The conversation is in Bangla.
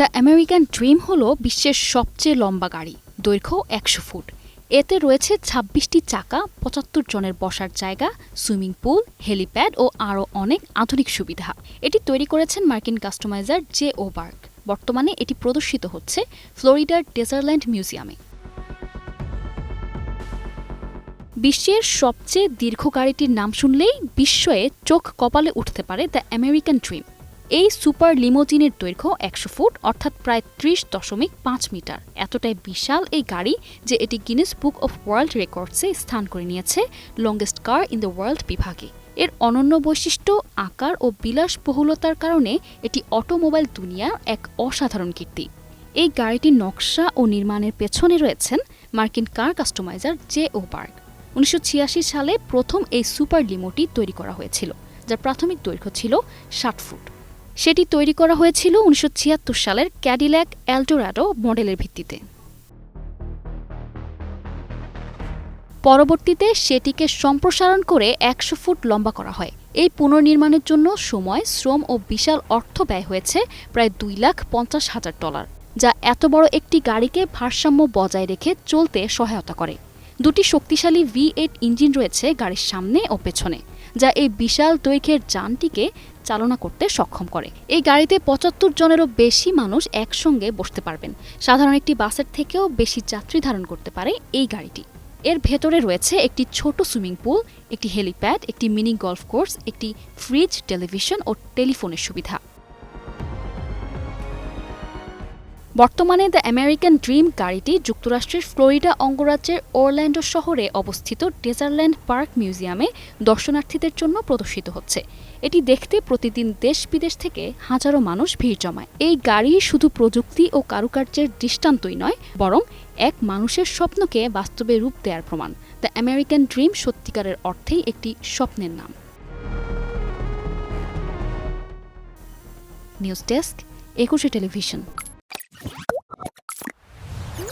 দ্য আমেরিকান ড্রিম হলো বিশ্বের সবচেয়ে লম্বা গাড়ি, দৈর্ঘ্য একশো ফুট। এতে রয়েছে ছাব্বিশটি চাকা, পঁচাত্তর জনের বসার জায়গা, সুইমিং পুল, হেলিপ্যাড ও আরও অনেক আধুনিক সুবিধা। এটি তৈরি করেছেন মার্কিন কাস্টমাইজার জে ও বার্গ বর্তমানে এটি প্রদর্শিত হচ্ছে ফ্লোরিডার ডেজারল্যান্ড মিউজিয়ামে। বিশ্বের সবচেয়ে দীর্ঘ গাড়িটির নাম শুনলেই বিস্ময়ে চোখ কপালে উঠতে পারে দ্য আমেরিকান ড্রিম এই সুপার লিমোজিনের দৈর্ঘ্য একশো ফুট, অর্থাৎ প্রায় ত্রিশ দশমিক পাঁচ মিটার। এতটাই বিশাল এই গাড়ি যে এটি গিনেস বুক অফ ওয়ার্ল্ড রেকর্ডসে স্থান করে নিয়েছে longest car in the world বিভাগে। এর অনন্য বৈশিষ্ট্য, আকার ও বিলাসবহুলতার কারণে এটি অটোমোবাইল দুনিয়ার এক অসাধারণ কীর্তি। এই গাড়িটির নকশা ও নির্মাণের পেছনে রয়েছেন মার্কিন কার কাস্টমাইজার জে ও বার্গ। উনিশশো সালে প্রথম এই সুপার লিমোটি তৈরি করা হয়েছিল, যার প্রাথমিক দৈর্ঘ্য ছিল ষাট ফুট। সেটি তৈরি করা হয়েছিল উনিশশো ছিয়াত্তর সালের ক্যাডিল্যাক অ্যালটোরাডো মডেলের ভিত্তিতে। পরবর্তীতে সেটিকে সম্প্রসারণ করে একশো ফুট লম্বা করা হয়। এই পুনর্নির্মাণের জন্য সময়, শ্রম ও বিশাল অর্থ ব্যয় হয়েছে প্রায় দুই লাখ পঞ্চাশ হাজার ডলার, যা এত বড় একটি গাড়িকে ভারসাম্য বজায় রেখে চলতে সহায়তা করে। দুটি শক্তিশালী ভি এইট ইঞ্জিন রয়েছে গাড়ির সামনে ও পেছনে। যা এই বিশাল দৈর্ঘ্যের যানটিকে চালনা করতে সক্ষম করে। এই গাড়িতে পঁচাত্তর জনেরও বেশি মানুষ একসঙ্গে বসতে পারবেন। সাধারণ একটি বাসের থেকেও বেশি যাত্রী ধারণ করতে পারে এই গাড়িটি। এর ভেতরে রয়েছে একটি ছোট সুইমিং পুল, একটি হেলিপ্যাড, একটি মিনি গলফ কোর্স, একটি ফ্রিজ, টেলিভিশন ও টেলিফোনের সুবিধা। বর্তমানে দ্য আমেরিকান ড্রিম গাড়িটি যুক্তরাষ্ট্রের ফ্লোরিডা অঙ্গরাজ্যের ওরল্যান্ডো শহরে অবস্থিত ডেজারল্যান্ড পার্ক মিউজিয়ামে দর্শনার্থীদের জন্য প্রদর্শিত হচ্ছে। এটি দেখতে প্রতিদিন দেশ বিদেশ থেকে হাজারো মানুষ ভিড় জমায়। এই গাড়ি শুধু প্রযুক্তি ও কারুকার্যের দৃষ্টান্তই নয়, বরং এক মানুষের স্বপ্নকে বাস্তবে রূপ দেওয়ার প্রমাণ। দ্য আমেরিকান ড্রিম সত্যিকারের অর্থেই একটি স্বপ্নের নাম। News desk, Ekushey television.